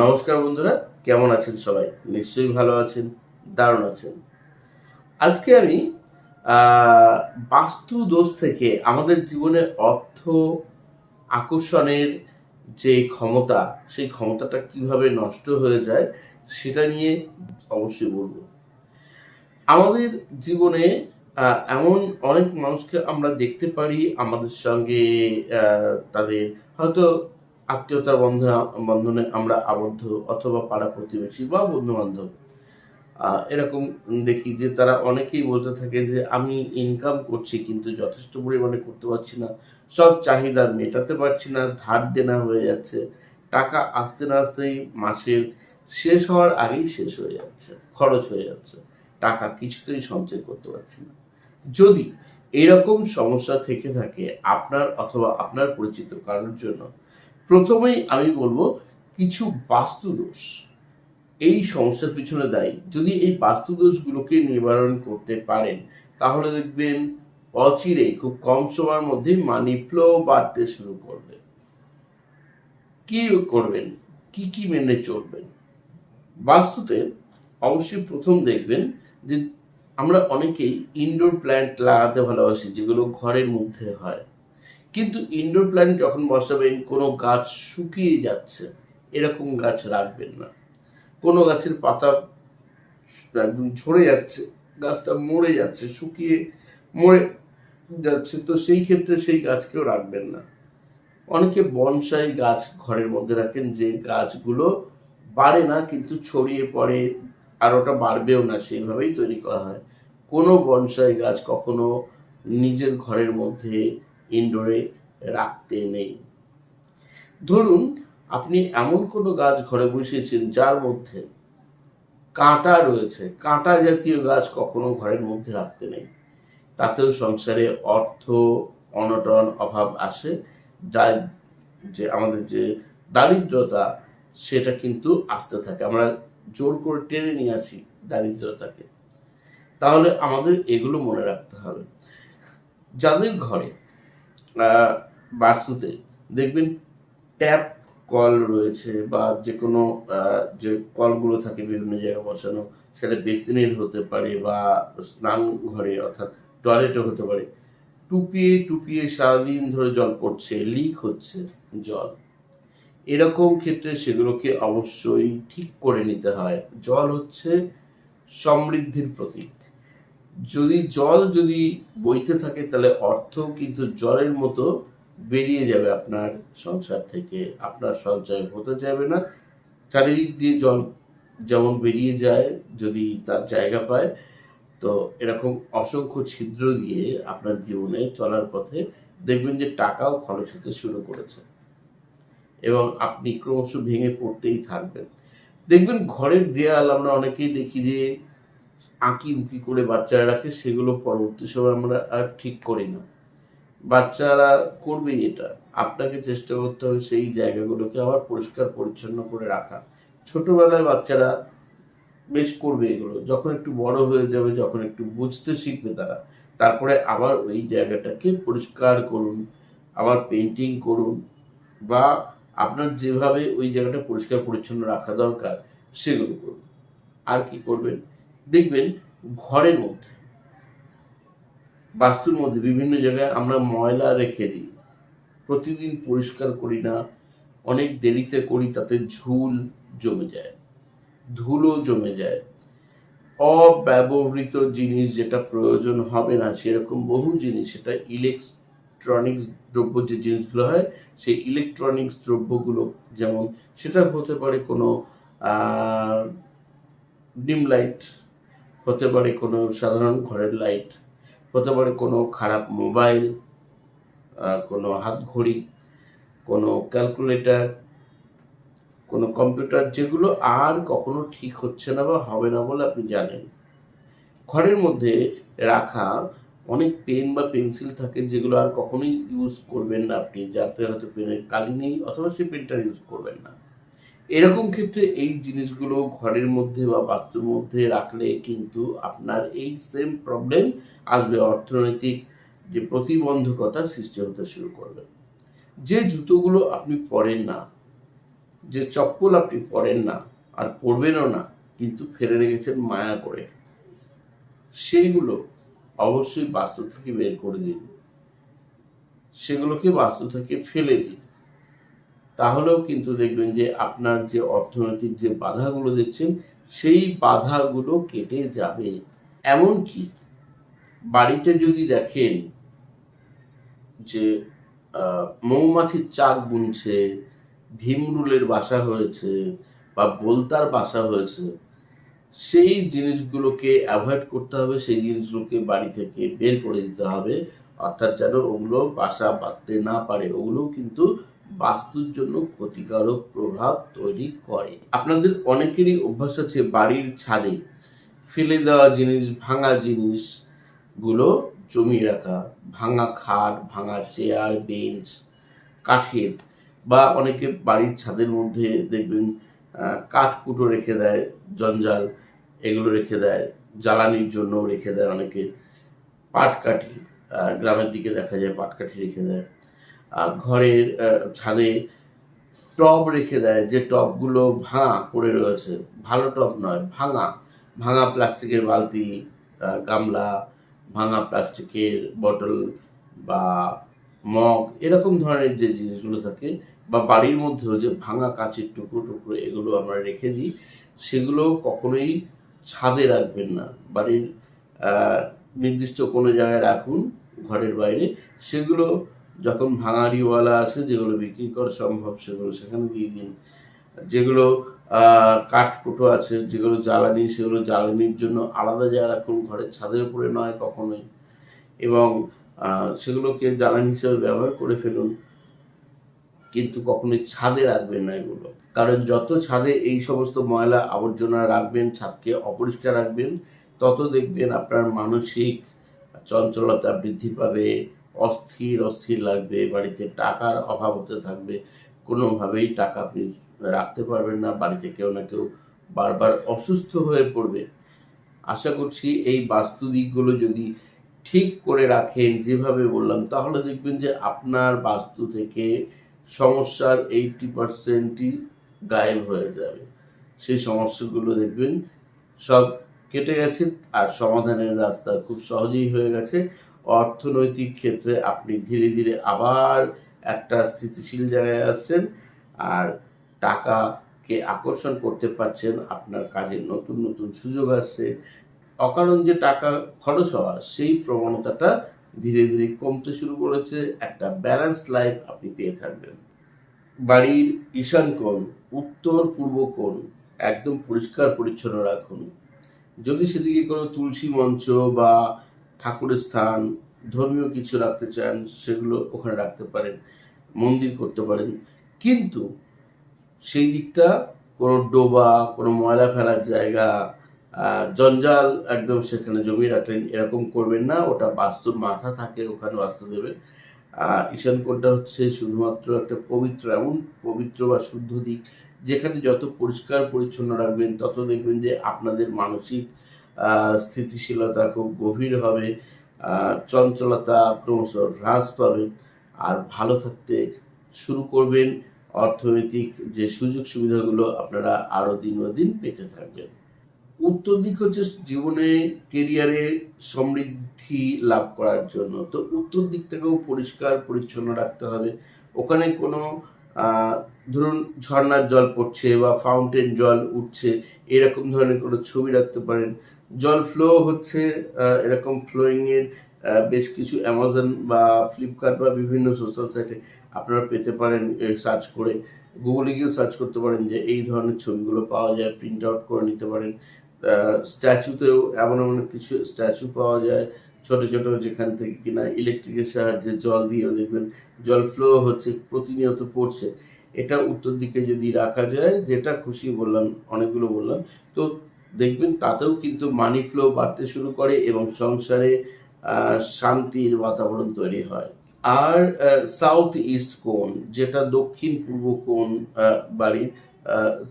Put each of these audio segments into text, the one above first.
নমস্কার বন্ধুরা, কেমন আছেন সবাই? নিশ্চয়ই ভালো আছেন, দারুণ আছেন। আজকে আমি বাস্তু দোষ থেকে আমাদের জীবনে অর্থ আকর্ষণের যে ক্ষমতা, সেই ক্ষমতাটা কীভাবে নষ্ট হয়ে যায়, সেটা নিয়ে অবশ্যই বলব। আমাদের জীবনে এমন অনেক মানুষকে আমরা দেখতে পারি আমাদের সঙ্গে তাদের হয়তো আত্মীয়তার বন্ধন, বন্ধনে আমরা আবদ্ধ অথবা পাড়া প্রতিবেশী বা বন্ধু বান্ধব এরকম দেখি যে তারা অনেকেই বলতে থাকে যে, আমি ইনকাম করছি কিন্তু যথেষ্ট পরিমাণে করতে পারছি না। সব চাহিদা মেটাতে পারছি না, ধার দেনা হয়ে যাচ্ছে। টাকা আসতে না আসতেই মাসের শেষ হওয়ার আগেই শেষ হয়ে যাচ্ছে, খরচ হয়ে যাচ্ছে। টাকা কিছুতেই সঞ্চয় করতে পারছি না। যদি এরকম সমস্যা থেকে থাকে আপনার অথবা আপনার পরিচিত কারোর জন্য প্রথমেই আমি বলব, কিছু বাস্তু দোষ এই সমস্যার পিছনে দায়ী। যদি এই বাস্তু দোষগুলোকে নিবারণ করতে পারেন, তাহলে দেখবেন অচিরে খুব কম সময়ের মধ্যে মানি ফ্লো বাড়তে শুরু করবে। কি করবেন? কি কি মেনে চলবেন? বাস্তুতে অবশ্যই প্রথম দেখবেন যে আমরা অনেকেই ইনডোর প্ল্যান্ট লাগাতে ভালোবাসি, যেগুলো ঘরের মধ্যে হয়। কিন্তু ইনডোর প্ল্যান্ট যখন বসাবেন, কোনো গাছ শুকিয়ে যাচ্ছে, এরকম গাছ রাখবেন না। কোনো গাছের পাতা একদম ঝরে যাচ্ছে, গাছটা মরে যাচ্ছে, শুকিয়ে মরে যাচ্ছে, তো সেই ক্ষেত্রে সেই গাছকেও রাখবেন না। অনেকে বনসাই গাছ ঘরের মধ্যে রাখেন, যে গাছগুলো বাড়ে না, কিন্তু ছড়িয়ে পড়ে, আর ওটা বাড়বেও না, সেইভাবেই তৈরি করা হয়। কোনো বনসাই গাছ কখনো নিজের ঘরের মধ্যে ইনডোরে রাখতে নেই। ধরুন, আপনি এমন কোনো গাছ ঘরে বসিয়েছেন যার মধ্যে কাঁটা রয়েছে। কাঁটা জাতীয় গাছ কখনো ঘরের মধ্যে রাখতে নেই। তাতেও সংসারে অর্থ অনটন অভাব আসে। যার যে আমাদের যে দারিদ্রতা, সেটা কিন্তু আসতে থাকে। আমরা জোর করে টেনে নিয়ে আসি দারিদ্রতাকে। তাহলে আমাদের এগুলো মনে রাখতে হবে। যাদের ঘরে বাস্তুতে দেখবেন ট্যাপ কল রয়েছে বা যে কোনো যে কলগুলো থাকে বিভিন্ন জায়গায় বসানো, সেটা বেসিনের হতে পারে বা স্নান ঘরে অর্থাৎ টয়লেটে হতে পারে। টুপিয়ে টুপিয়ে সারাদিন ধরে জল পড়ছে, লিক হচ্ছে জল। এরকম ক্ষেত্রে সেগুলোকে অবশ্যই ঠিক করে নিতে হয়। জল হচ্ছে সমৃদ্ধির প্রতীক। যদি জল যদি বইতে থাকে, তাহলে অর্থ কিন্তু জলের মতো বেরিয়ে যাবে আপনার সংসার থেকে। আপনার সঞ্চয় হতে যাবে না। চারিদিক দিয়ে জল যেমন বেরিয়ে যায়, যদি তার জায়গা পায়, তো এরকম অসংখ্য ছিদ্র দিয়ে আপনার জীবনে চলার পথে দেখবেন যে টাকাও খরচ হতে শুরু করেছে। এবং আপনি ক্রমশ ভেঙে পড়তেই থাকবেন। দেখবেন ঘরের দেয়াল আমরা অনেকেই দেখি যে আঁকি উকি করে বাচ্চারা রাখে, সেগুলো পরবর্তী সময় আমরা আর ঠিক করি না। বাচ্চারা করবেই এটা। আপনাকে চেষ্টা করতে হবে সেই জায়গাগুলোকে আবার পরিষ্কার, পরিচ্ছন্ন করে রাখা। ছোটবেলায় বাচ্চারা বেশ করবে এগুলো। যখন একটু বড় হয়ে যাবে, যখন একটু বুঝতে শিখবে তারা। তারপরে আবার ওই জায়গাটাকে পরিষ্কার করুন, আবার পেন্টিং করুন বা আপনার যেভাবে ওই জায়গাটা পরিষ্কার, পরিচ্ছন্ন রাখা দরকার, সেগুলো করুন। আর কি করবেন? দেখবেন ঘরের মধ্যে, বাস্তুর মধ্যে বিভিন্ন জায়গায় আমরা ময়লা রেখে দিই। প্রতিদিন পরিষ্কার করি না, অনেক দেরিতে করি, তাতে ঝুল জমে যায়, ধুলো জমে যায়। অব্যবহৃত জিনিস যেটা প্রয়োজন হবে না, সেরকম বহু জিনিস, সেটা ইলেকট্রনিক্স দ্রব্য যে জিনিসগুলো হয়, সেই ইলেকট্রনিক্স দ্রব্যগুলো, যেমন সেটা হতে পারে কোনো ডিম লাইট হতে পারে কোনো সাধারণ ঘরের লাইট হতে পারে কোনো খারাপ মোবাইল কোনো হাত ঘড়ি কোনো ক্যালকুলেটার কোনো কম্পিউটার যেগুলো আর কখনো ঠিক হচ্ছে না বা হবে না বলে আপনি জানেন। ঘরের মধ্যে রাখা অনেক পেন বা পেন্সিল থাকে যেগুলো আর কখনোই ইউজ করবেন না আপনি। যাতে হয়তো পেনের কালি নেই অথবা সেই পেনটা ইউজ করবেন না। এরকম ক্ষেত্রে এই জিনিসগুলো ঘরের মধ্যে বা বাস্তুর মধ্যে রাখলে কিন্তু আপনার এই সেম প্রবলেম আসবে। অর্থনৈতিক যে প্রতিবন্ধকতা সৃষ্টি হতে শুরু করবে। যে জুতোগুলো আপনি পরেন না, যে চপ্পল আপনি পরেন না আর পরবেনও না, কিন্তু ফেলে রেখেছেন মায়া করে, সেইগুলো অবশ্যই বাস্তু থেকে বের করে দিন। সেগুলোকে বাস্তু থেকে ফেলে দিন। তাহলেও কিন্তু দেখবেন যে আপনার যে অর্থনৈতিক যে বাধাগুলো দেখছেন, সেই বাধাগুলো কেটে যাবে। এমনকি বাড়িতে যদি দেখেন যে মৌমাছির চাক বুনছে, ভীমরুলের বাসা হয়েছে বা বোলতার বাসা হয়েছে, সেই জিনিসগুলোকে অ্যাভয়েড করতে হবে, সেই জিনিসগুলোকে বাড়ি থেকে বের করে দিতে হবে। অর্থাৎ যেন ওগুলো বাসা বাঁধতে না পারে ওগুলো কিন্তু বাস্তুর জন্য ক্ষতিকারক প্রভাব তৈরি করে। আপনাদের অনেকেরই অভ্যাস আছে বাড়ির ছাদে ফেলে দেওয়া জিনিস, ভাঙা জিনিসগুলো জমিয়ে রাখা। ভাঙা খাট, ভাঙা চেয়ার বেঞ্চ কাঠের বা অনেকে বাড়ির ছাদের মধ্যে দেখবেন কাঠ কুটো রেখে দেয়, জঞ্জাল এগুলো রেখে দেয়, জ্বালানির জন্য রেখে দেয় অনেকে। পাটকাঠি গ্রামের দিকে দেখা যায় পাটকাঠি রেখে দেয়। ঘরের ছাদে টব রেখে দেয়, যে টবগুলো ভাঙা পড়ে রয়েছে। ভালো টব নয়, ভাঙা। ভাঙা প্লাস্টিকের বালতি গামলা, ভাঙা প্লাস্টিকের বটল বা মগ, এরকম ধরনের যে জিনিসগুলো থাকে, বা বাড়ির মধ্যেও যে ভাঙা কাঁচের টুকরো টুকরো এগুলো আমরা রেখে দিই, সেগুলো কখনোই ছাদে রাখবেন না। বাড়ির নির্দিষ্ট কোনো জায়গায় রাখুন, ঘরের বাইরে, সেগুলো যখন ভাঙাড়িওয়ালা আছে, যেগুলো বিক্রি করা সম্ভব, সেগুলো সেখানে দিয়ে দিন। যেগুলো কাঠকুটো আছে, যেগুলো জ্বালানি, সেগুলো জ্বালানির জন্য আলাদা জায়গা রাখুন ঘরের ছাদের উপরে নয় কখনোই। এবং সেগুলোকে জ্বালানি হিসেবে ব্যবহার করে ফেলুন। কিন্তু কখনোই ছাদে রাখবেন না এগুলো। কারণ যত ছাদে এই সমস্ত ময়লা আবর্জনা রাখবেন, ছাদকে অপরিষ্কার রাখবেন, তত দেখবেন আপনার মানসিক চঞ্চলতা বৃদ্ধি পাবে অস্থির অস্থির লাগবে, বাড়িতে টাকার অভাব হতে থাকবে। কোনোভাবেই টাকা আপনি রাখতে পারবেন না, বাড়িতে কেউ না কেউ বারবার অসুস্থ হয়ে পড়বে। আশা করছি এই বাস্তু দিকগুলো যদি ঠিক করে রাখেন, যেভাবে বললাম, তাহলে দেখবেন যে আপনার বাস্তু থেকে সমস্যার এইটি পার্সেন্টই গায়েব হয়ে যাবে। সেই সমস্যাগুলো দেখবেন সব কেটে গেছে আর সমাধানের রাস্তা খুব সহজেই হয়ে গেছে। অর্থনৈতিক ক্ষেত্রে আপনি ধীরে ধীরে আবার একটা স্থিতিশীল জায়গায় আসছেন আর টাকাকে আকর্ষণ করতে পারছেন, আপনার কাজে নতুন নতুন সুযোগ আসছে। অকারণ যে টাকা খরচ হওয়া, সেই প্রবণতাটা ধীরে ধীরে কমতে শুরু করেছে। একটা ব্যালেন্স লাইফ আপনি পেয়ে থাকবেন। বাড়ির ঈশান কোণ, উত্তর পূর্ব কোণ, একদম পরিষ্কার পরিচ্ছন্ন রাখুন। যদি সেদিকে কোনো তুলসী মঞ্চ বা ঠাকুরের স্থান ধর্মীয় কিছু রাখতে চান সেগুলো ওখানে রাখতে পারেন মন্দির করতে পারেন। কিন্তু সেই দিকটা কোনো ডোবা কোনো ময়লা ফেলার জায়গা জঞ্জাল একদম সেখানে জমিয়ে রাখলেন এরকম করবেন না ওটা বাস্তুর মাথা থাকে ওখানে বাস্তু দেবে। আহ, ঈশান কোণটা হচ্ছে শুধুমাত্র একটা পবিত্র এমন পবিত্র বা শুদ্ধ দিক যেখানে যত পরিষ্কার পরিচ্ছন্ন রাখবেন তত দেখবেন যে আপনাদের মানসিক স্থিতিশীলতা খুব গভীর হবে চঞ্চলতা ক্রমশ হ্রাস পাবে, আর ভালো থাকতে শুরু করবেন। অর্থনৈতিক যে সুযোগ সুবিধাগুলো আপনারা আরও দিন দিন পেতে থাকবেন। উত্তর দিক হচ্ছে জীবনে কেরিয়ারে সমৃদ্ধি লাভ করার জন্য। তো উত্তর দিক থেকেও পরিষ্কার, পরিচ্ছন্ন রাখতে হবে। ওখানে কোনো ধরুন ঝর্ণার জল পড়ছে বা ফাউন্টেন জল উঠছে, এরকম ধরনের কোনো ছবি রাখতে পারেন। জল ফ্লো হচ্ছে এরকম ফ্লোয়িং এর বেশ কিছু অ্যামাজন বা ফ্লিপকার্ট বা বিভিন্ন সোশ্যাল সাইটে আপনারা পেতে পারেন সার্চ করে। গুগলে গিয়ে সার্চ করতে পারেন যে এই ধরনের ছবিগুলো পাওয়া যায় প্রিন্ট আউট করে নিতে পারেন। স্ট্যাচুতেও এমন এমন কিছু স্ট্যাচু পাওয়া যায়, ছোট ছোট যেখান থেকে কিনা ইলেকট্রিকের সাহায্যে জল দিয়েও দেখবেন। জল ফ্লো হচ্ছে, প্রতিনিয়ত পড়ছে। এটা উত্তর দিকে যদি রাখা যায়, যেটা খুশি বললাম, অনেকগুলো বললাম, তো দেখবেন তাতেও কিন্তু মানি ফ্লো বাড়তে শুরু করে এবং সংসারে শান্তির বাতাবরণ তৈরি হয়। আর সাউথ ইস্ট কোণ যেটা দক্ষিণ পূর্ব আহ, বাড়ির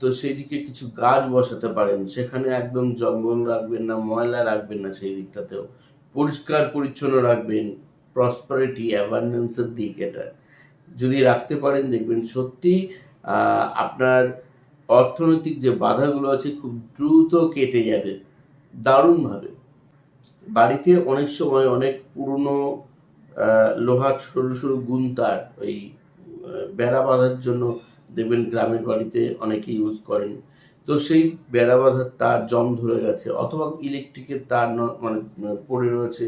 তো সেই দিকে কিছু গাছ বসাতে পারেন। সেখানে একদম জঙ্গল রাখবেন না ময়লা রাখবেন না সেই দিকটাতেও। পরিষ্কার পরিচ্ছন্ন রাখবেন প্রসপারিটি অ্যাবান্ডেন্সের দিক এটা। যদি রাখতে পারেন দেখবেন সত্যি আপনার অর্থনৈতিক যে বাধাগুলো আছে খুব দ্রুত কেটে যাবে, দারুণভাবে। বাড়িতে অনেক সময় অনেক পুরনো লোহার সরু সরু গুন্তার ওই বেড়া বাঁধার জন্য দেখবেন গ্রামের বাড়িতে অনেকে ইউজ করেন। তো সেই বেড়া বাঁধার তার জম ধরে গেছে অথবা ইলেকট্রিকের তার মানে পড়ে রয়েছে।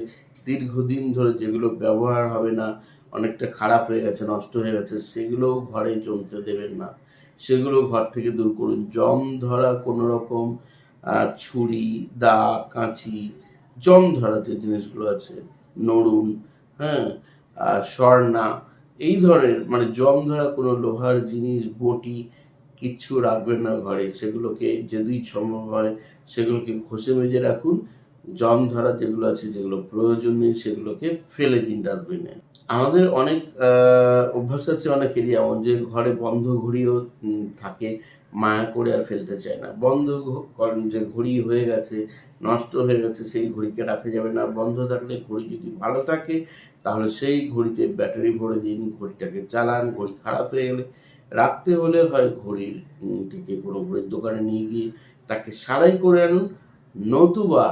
দীর্ঘদিন ধরে যেগুলো ব্যবহার হবে না, অনেকটা খারাপ হয়ে গেছে, নষ্ট হয়ে গেছে সেগুলো ঘরে জমতে দেবেন না। সেগুলো ঘর থেকে দূর করুন। জম ধরা কোনো রকম ছুরি দা কাঁচি, জম ধরা যে জিনিসগুলো আছে, নড়ুন হ্যাঁ আর স্বর্ণা, এই ধরনের মানে জম ধরা কোনো লোহার জিনিস, বটি কিচ্ছু রাখবেন না ঘরে। সেগুলোকে যদি সম্ভব হয় সেগুলোকে ঘষে মেজে রাখুন। জম ধরা যেগুলো আছে যেগুলো প্রয়োজন নেই সেগুলোকে ফেলে দিন ডাস্টবিনে। আমাদের অনেক অভ্যাস আছে অনেকেরই এমন যে ঘরে বন্ধ ঘড়িও থাকে, মায়া করে আর ফেলতে চায় না। বন্ধ যে ঘড়ি হয়ে গেছে, নষ্ট হয়ে গেছে, সেই ঘড়িকে রাখা যাবে না। বন্ধ থাকলে ঘড়ি যদি ভালো থাকে, তাহলে সেই ঘড়িতে ব্যাটারি ভরে দিন, ঘড়িটাকে চালান, ঘড়ি খারাপ হয়ে গেলে রাখতে হলে হয় ঘড়ির থেকে কোনো ঘড়ির দোকানে নিয়ে গিয়ে তাকে সারাই করে আনুন। নতুবা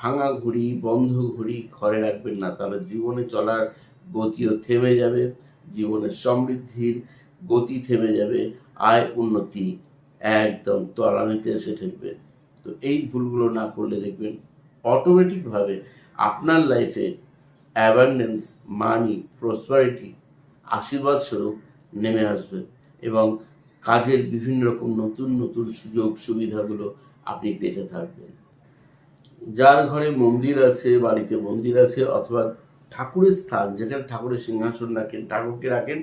ভাঙা ঘড়ি, বন্ধ ঘড়ি ঘরে রাখবেন না, তাহলে জীবনে চলার গতিও থেমে যাবে, জীবনের সমৃদ্ধির গতি থেমে যাবে, আয় উন্নতি একদম তলানিতে এসে ঠেকবে। তো এই ভুলগুলো না করলে দেখবেন অটোমেটিকভাবে আপনার লাইফে অ্যাবান্ডেন্স মানি প্রসপারিটি আশীর্বাদ স্বরূপ নেমে আসবে এবং কাজের বিভিন্ন রকম নতুন নতুন সুযোগ, সুবিধাগুলো আপনি পেতে থাকবেন। যার ঘরে মন্দির আছে, বাড়িতে মন্দির আছে অথবা ঠাকুরের স্থান, যেখানে ঠাকুরের সিংহাসন রাখেন, ঠাকুরকে রাখেন,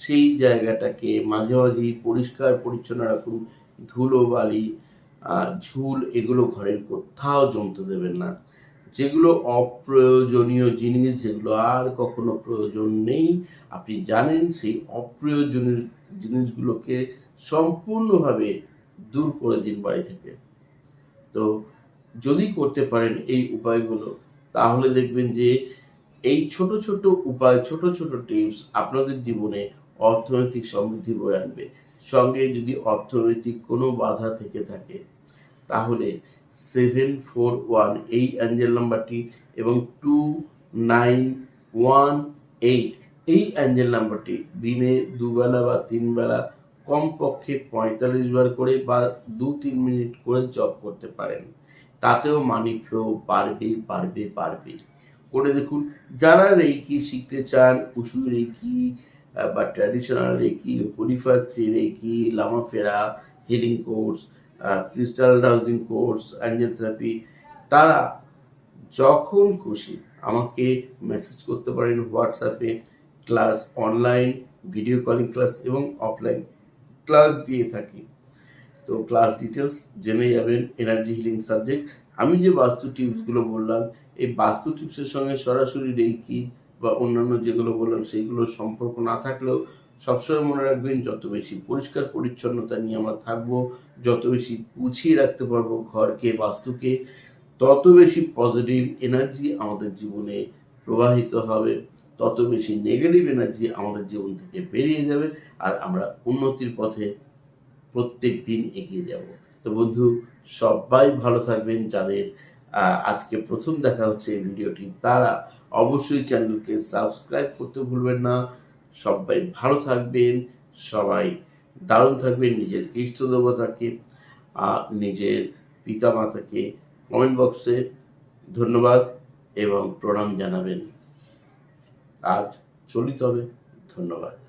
সেই জায়গাটাকে মাঝে মাঝেই পরিষ্কার, পরিচ্ছন্ন রাখুন। ধুলো, বালি ঝুল এগুলো ঘরের কোথাও জমতে দেবেন না। যেগুলো অপ্রয়োজনীয় জিনিস, যেগুলো আর কখনো প্রয়োজন নেই। আপনি জানেন সেই অপ্রয়োজনীয় জিনিসগুলোকে সম্পূর্ণভাবে দূর করে দিন বাড়ি থেকে। তো যদি করতে পারেন এই উপায়গুলো, তাহলে দেখবেন যে এই ছোট ছোট উপায়, ছোট ছোট টিপস আপনাদের জীবনে অর্থনৈতিক সমৃদ্ধি বয়ে আনবে। সঙ্গে যদি অর্থনৈতিক কোনো বাধা থেকে থাকে, তাহলে সেভেন ফোর ওয়ান এই অ্যাঞ্জেল নাম্বারটি এবং টু নাইন ওয়ান এইট এই অ্যাঞ্জেল নাম্বারটি দিনে দুবেলা বা তিনবেলা কমপক্ষে পঁয়তাল্লিশ বার করে বা দু তিন মিনিট করে জব করতে পারেন। তাতেও মানি ফ্লো বাড়বে বাড়বে বাড়বে। করে দেখুন। যারা রেকি শিখতে চান উসু রেকি বা ট্র্যাডিশনাল রেকি হরিফার three reiki লামাফেরা healing course crystal dowsing course angel therapy তারা যখন খুশি আমাকে মেসেজ করতে পারেন হোয়াটসঅ্যাপে class online video calling class এবং অফলাইন ক্লাস দিয়ে থাকি। তো ক্লাস ডিটেলস জেনে যাবেন এনার্জি হিলিং সাবজেক্ট আমি যে বাস্তু টিপসগুলো বললাম, এই বাস্তু টিপসের সঙ্গে সরাসরি রেকি বা অন্যান্য যেগুলো বললাম সেইগুলোর সম্পর্ক না থাকলেও সবসময় মনে রাখবেন, যত বেশি পরিষ্কার পরিচ্ছন্নতা নিয়ে আমরা থাকব, যত বেশি গুছিয়ে রাখতে পারব ঘরকে, বাস্তুকে, তত বেশি পজিটিভ এনার্জি আমাদের জীবনে প্রবাহিত হবে, তত বেশি নেগেটিভ এনার্জি আমাদের জীবন থেকে বেরিয়ে যাবে, আর আমরা উন্নতির পথে প্রত্যেক দিন এগিয়ে যাব। তো বন্ধু, সবাই ভালো থাকবেন। যাদের আজকে প্রথম দেখা হচ্ছে এই ভিডিওটি, তারা অবশ্যই চ্যানেলকে সাবস্ক্রাইব করতে ভুলবেন না। সবাই ভালো থাকবেন। সবাই দারুণ থাকবেন। নিজের ইষ্ট দেবতাকে নিজের পিতামাতাকে কমেন্ট বক্সে ধন্যবাদ এবং প্রণাম জানাবেন। আজ চলিত হবে। ধন্যবাদ।